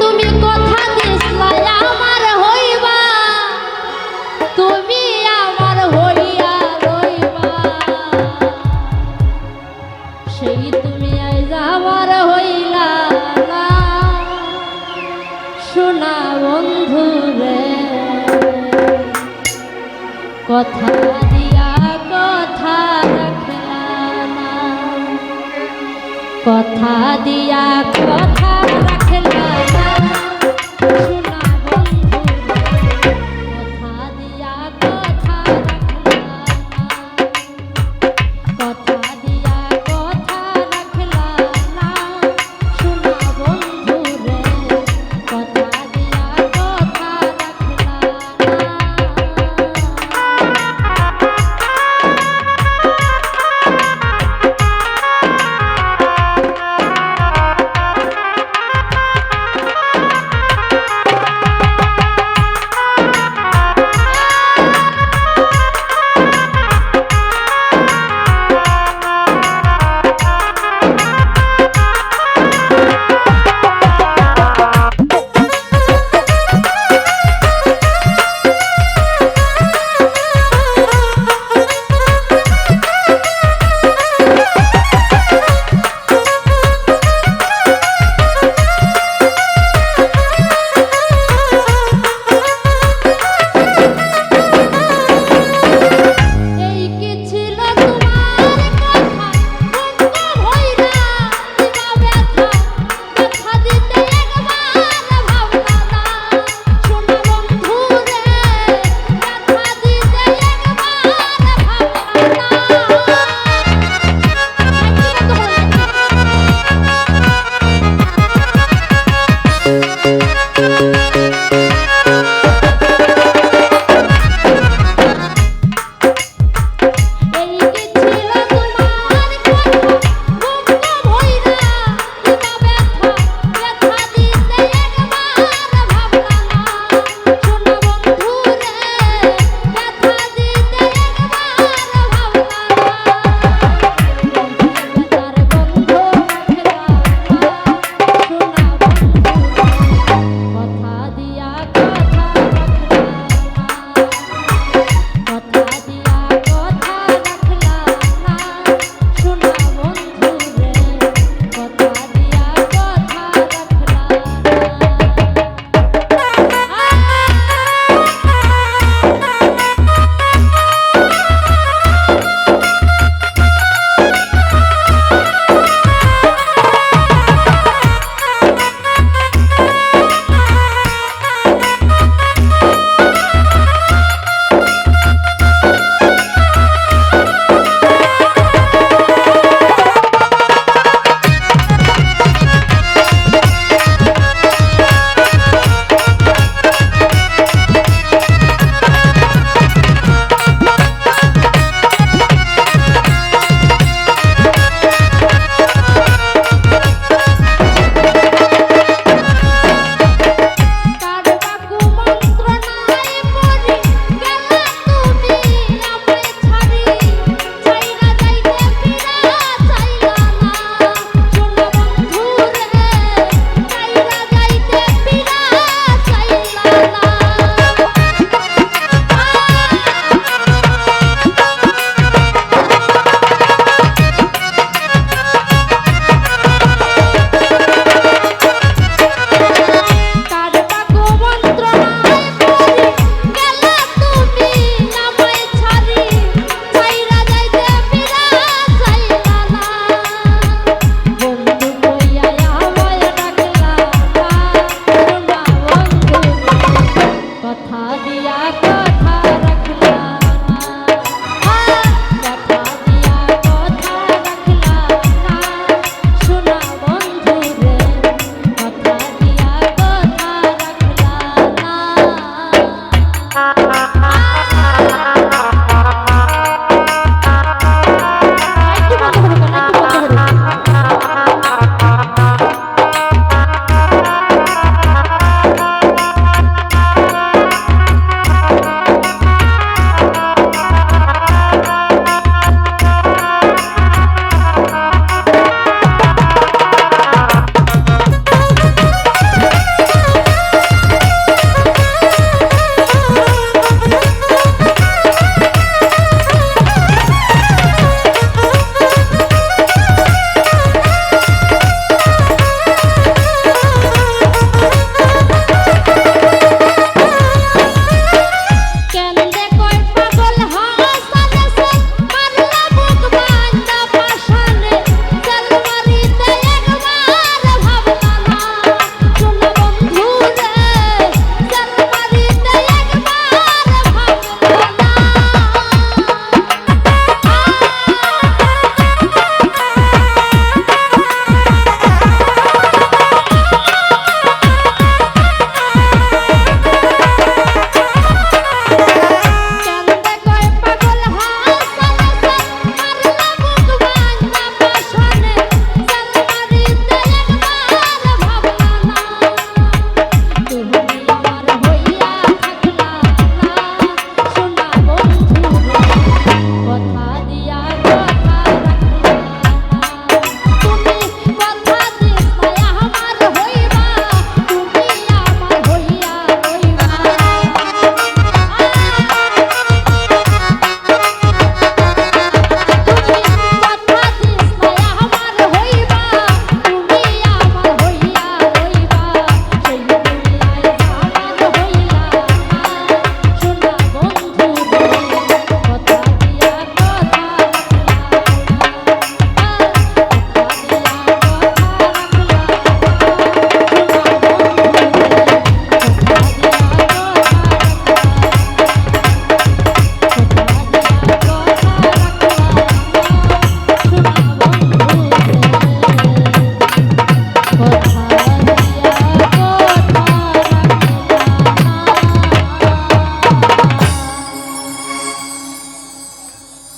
তুমি কথা আমার হইবা। তুমি আমার হইয়া সেই তুমি আমার হইলা বন্ধু কথা দিয়া কথা রাখলা কথা দিয়া কথা la you.